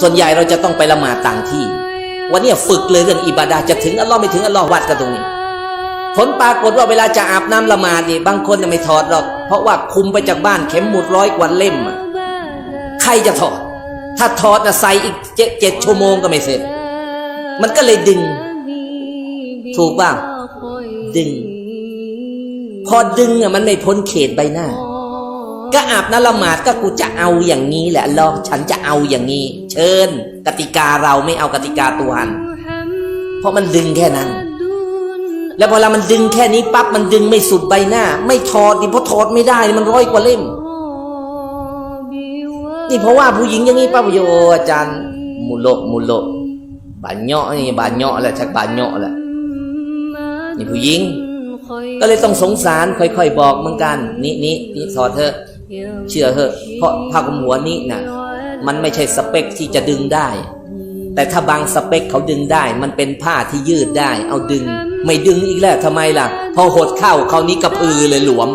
ส่วนใหญ่เราจะต้องไปละหมาดต่างที่ วันนี้ฝึกเลยเรื่องอิบาดาจะถึงอัลลอฮ์ไม่ถึงอัลลอฮ์วัดกันตรงนี้ ผลปรากฏว่าเวลาจะอาบน้ำละหมาดนี่บางคนน่ะไม่ถอดหรอกเพราะว่าคุมไปจากบ้านเข็มหมุดร้อยกว่าเล่มใครจะถอด ถ้าถอดนะใส่อีกเจ็ดเจ็ดชั่วโมงก็ไม่เสร็จ มันก็เลยดึง ถูกป่ะดึง พอดึงอะมันไม่พ้นเขตใบหน้า ก็อาบน้ำละหมาดก็กูจะเอาอย่างนี้แหละลอฉันจะเอาอย่างนี้ เชิญ กติกาเราไม่เอากติกาตัวอันเพราะมันดึงแค่นั้น แล้วพอเรามันดึงแค่นี้ปั๊บมันดึงไม่สุดใบหน้า ไม่ถอดดิเพราะถอดไม่ได้มันร้อยกว่าเล่ม นี่เพราะว่าผู้หญิงอย่างนี้ป้าประโยอาจารย์มุโลมุโลบานเนาะนี่บานเนาะแหละชักบานเนาะแหละนี่ผู้หญิง ก็เลยต้องสงสารค่อยๆบอกเหมือนกัน นี่นี่นี่สอนเธอ เชื่อเถอะเพราะผ้าคลุมหัวนี้นะมันไม่ใช่สเปคที่จะดึงได้ แต่ถ้าบางสเปคเขาดึงได้ มันเป็นผ้าที่ยืดได้ เอาดึง ไม่ดึงอีกแล้วทำไมล่ะ พอหดเข้าเขานี้กระพือเลยหลวม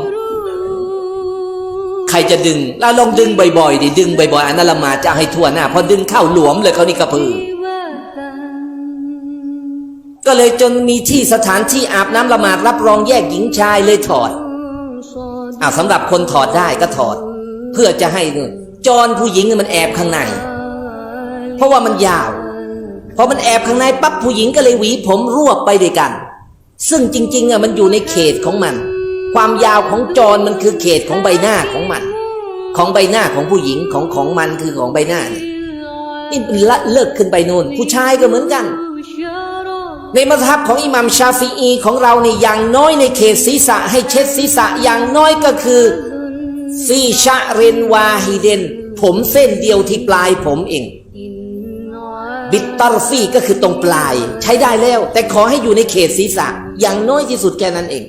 ใครจะดึงแล้วลองดึงบ่อยๆดิดึงบ่อยๆอันนั้นละมาจะให้ทั่วหน้าพอดึงเข้าหลวมเลยเขานี่กระพือ ก็เลยจนมีที่สถานที่อาบน้ำละหมาดรับรองแยกหญิงชายเลยถอด อ่าสำหรับคนถอดได้ก็ถอด เพื่อจะให้จรผู้หญิงมันแอบข้างใน เพราะว่ามันยาวพอมันแอบข้างในปั๊บผู้หญิงก็เลยหวีผมรวบไปด้วยกัน ซึ่งจริงๆอะมันอยู่ในเขตของมัน ความยาวของจรมันคือเขตของใบหน้าของมัน ของใบหน้าของผู้หญิงของของมันคือของใบหน้านี่นี่มันละเลิกขึ้นไปนู่น ผู้ชายก็เหมือนกัน ในมัธยับของอิหมัมชาฟีอีของเราในอย่างน้อยในเขตศีรษะให้เช็ดศีรษะอย่างน้อยก็คือซีชะเรนวาฮิเดน ผมเส้นเดียวที่ปลายผมเอง บิตตอร์ฟีก็คือตรงปลาย ใช้ได้แล้ว แต่ขอให้อยู่ในเขตศีรษะ อย่างน้อยที่สุดแค่นั้นเอง